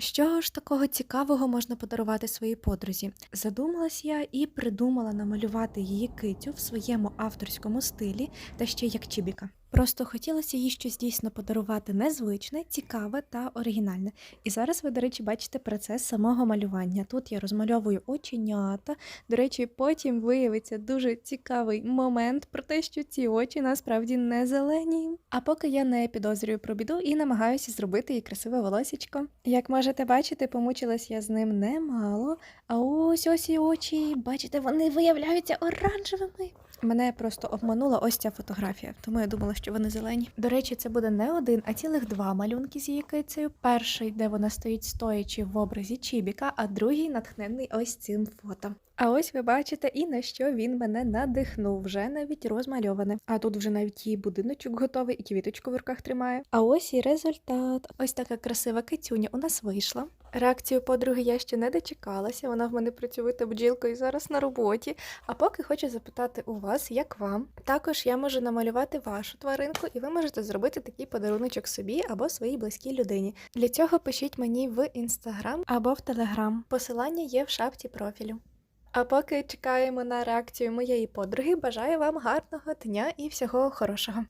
Що ж такого цікавого можна подарувати своїй подрузі? Задумалась я і придумала намалювати її китю в своєму авторському стилі та ще як чібіка. Просто хотілося їй щось дійсно подарувати незвичне, цікаве та оригінальне. І зараз ви, до речі, бачите процес самого малювання. Тут я розмальовую оченята. До речі, потім виявиться дуже цікавий момент про те, що ці очі насправді не зелені. А поки я не підозрюю про біду і намагаюся зробити їй красиве волосічко. Як можете бачити, помучилась я з ним немало. А ось ось і очі, бачите, вони виявляються оранжевими. Мене просто обманула ось ця фотографія, тому я думала, що вони зелені. До речі, це буде не один, а цілих два малюнки з її кицею. Перший, де вона стоїть стоячи в образі Чібіка, а другий натхнений ось цим фото. А ось ви бачите, і на що він мене надихнув, вже навіть розмальоване. А тут вже навіть її будиночок готовий, і квіточку в руках тримає. А ось і результат. Ось така красива кицюня у нас вийшла. Реакцію подруги я ще не дочекалася. Вона в мене працювита бджілкою зараз на роботі. А поки хочу запитати у вас, як вам. Також я можу намалювати вашу тваринку, і ви можете зробити такий подаруночок собі або своїй близькій людині. Для цього пишіть мені в інстаграм або в телеграм. Посилання є в шапці профілю. А поки чекаємо на реакцію моєї подруги, бажаю вам гарного дня і всього хорошого.